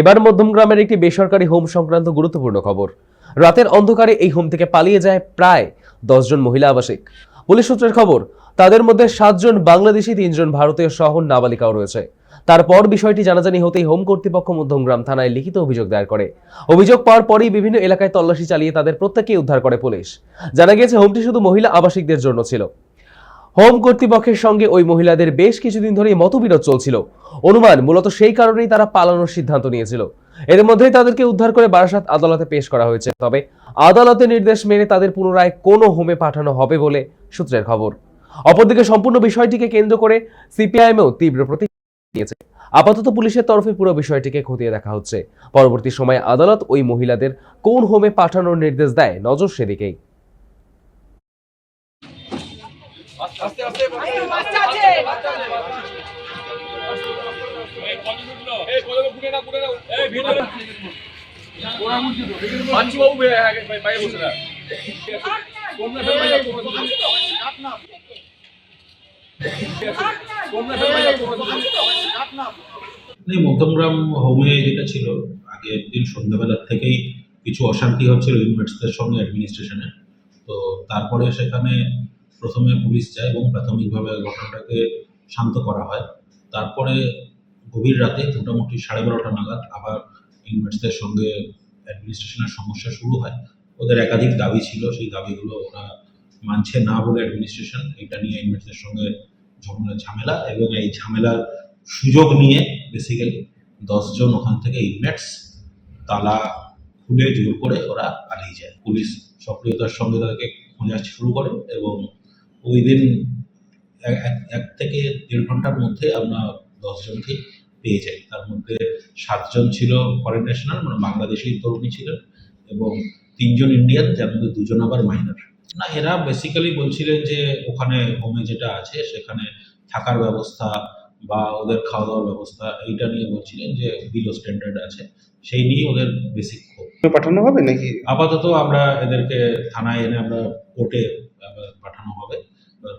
এবার মধ্যমগ্রামের একটি বেসরকারি হোম সংক্রান্ত গুরুত্বপূর্ণ খবর। রাতের অন্ধকারে এই হোম থেকে পালিয়ে যায় প্রায় দশজন মহিলা আবাসিক। পুলিশ সূত্রের খবর, তাদের মধ্যে সাতজন বাংলাদেশি, তিনজন ভারতীয় সহ নাবালিকাও রয়েছে। তারপর বিষয়টি জানাজানি হতেই হোম কর্তৃপক্ষ মধ্যমগ্রাম থানায় লিখিত অভিযোগ দায়ের করে। অভিযোগ পাওয়ার পরই বিভিন্ন এলাকায় তল্লাশি চালিয়ে তাদের প্রত্যেককে উদ্ধার করে পুলিশ। জানা গিয়েছে, হোমটি শুধু মহিলা আবাসিকদের জন্য ছিল। হোম কর্তৃপক্ষের সঙ্গে ওই মহিলাদের বেশ কিছুদিন ধরেই মতবিরোধ চলছিল। অনুমান মূলত সেই কারণেই তারা পালানোর সিদ্ধান্ত নিয়েছিল। এর মধ্যেই তাদেরকে উদ্ধার করে বারাসাত আদালতে পেশ করা হয়েছে। তবে আদালতের নির্দেশ মেনে তাদের পুনরায় কোনো হোমে পাঠানো হবে বলে সূত্রের খবর। অপরদিকে সম্পূর্ণ বিষয়টিকে কেন্দ্র করে সিপিআইএমও তীব্র প্রতিক্রিয়া নিয়েছে আপাতত পুলিশের তরফে পুরো বিষয়টিকে খতিয়ে দেখা হচ্ছে। পরবর্তী সময়ে আদালত ওই মহিলাদের কোন হোমে পাঠানোর নির্দেশ দেয় নজর সেদিকেই। বাবু বাইরে বসে না এই মধ্যমগ্রাম হোমে যেটা ছিল আগের দিন সন্ধ্যাবেলার থেকেই কিছু অশান্তি হচ্ছিল ইনভেটসদের সঙ্গে অ্যাডমিনিস্ট্রেশনে তো তারপরে সেখানে প্রথমে পুলিশ যায় এবং প্রাথমিকভাবে ঘটনাটাকে শান্ত করা হয়। তারপরে গভীর রাতে মোটামুটি সাড়ে বারোটা নাগাদ আবার ইনভেটসদের সঙ্গে অ্যাডমিনিস্ট্রেশনের সমস্যা শুরু হয়। ওদের একাধিক দাবি ছিল, সেই দাবিগুলো ওরা মানছে না বলে অ্যাডমিনিস্ট্রেশন। এটা নিয়ে ইনভেটসদের সঙ্গে ঝামেলা ঝামেলা এবং এই ঝামেলার সুযোগ নিয়ে বেসিক্যালি দশজন ওখান থেকে ইনমেটস তালা খুলে জোর করে ওরা পালিয়ে যায়। পুলিশ সক্রিয়তার সঙ্গে তাদেরকে খোঁজা শুরু করে এবং ওই দিন এক- থেকে দেড় ঘণ্টার মধ্যে আমরা দশজনকে পেয়ে যাই। তার মধ্যে সাতজন ছিল ফরেন ন্যাশনাল মানে বাংলাদেশি তরুণী ছিলেন এবং তিনজন ইন্ডিয়ান যার মধ্যে দুজন আবার মাইনার না এরা বেসিক্যালি বলছিলেন যে ওখানে হোমে যেটা আছে সেখানে থাকার ব্যবস্থা বা ওদের খাওয়া দাওয়ার ব্যবস্থা এইটা নিয়ে বলছিলেন যে বিলো স্ট্যান্ডার্ড আছে সেই নিয়ে ওদের বেসিক পাঠানো হবে নাকি? আপাতত আমরা এদেরকে থানায় এনে আমরা কোর্টে পাঠানো হবে।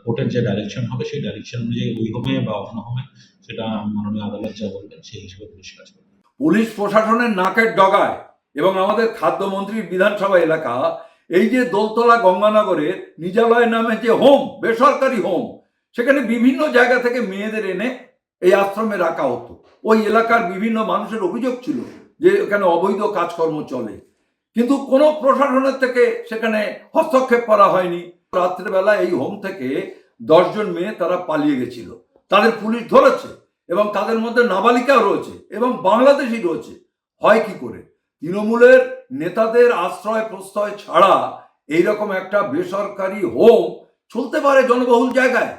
কোর্টের যে ডাইরেকশন হবে, সেই ডাইরেকশন অনুযায়ী ওই হোমে বা অন্য হোমে সেটা মাননীয় আদালত যা বলবেন, সেই হিসেবে পুলিশ কাজ করবে। পুলিশ প্রশাসনের নাকের ডগায় এবং আমাদের খাদ্যমন্ত্রীর বিধানসভা এলাকা, এই যে দোলতলা গঙ্গানগরের নিজালয় নামে যে হোম, বেসরকারি হোম, সেখানে বিভিন্ন জায়গা থেকে মেয়েদের এনে এই আশ্রমে রাখা হতো। ওই এলাকার বিভিন্ন মানুষের অভিযোগ ছিল যে এখানে অবৈধ কাজকর্ম চলে। কিন্তু কোনো প্রশাসনের থেকে সেখানে হস্তক্ষেপ করা হয়নি। রাত্রেবেলা এই হোম থেকে দশজন মেয়ে তারা পালিয়ে গেছিল। তাদের পুলিশ ধরেছে এবং তাদের মধ্যে নাবালিকাও রয়েছে এবং বাংলাদেশি রয়েছে। হয় কি করে? তৃণমূলের নেতাদের আশ্রয় প্রশ্রয় ছাড়া এইরকম একটা বেসরকারি হোম চলতে পারে জনবহুল জায়গায়?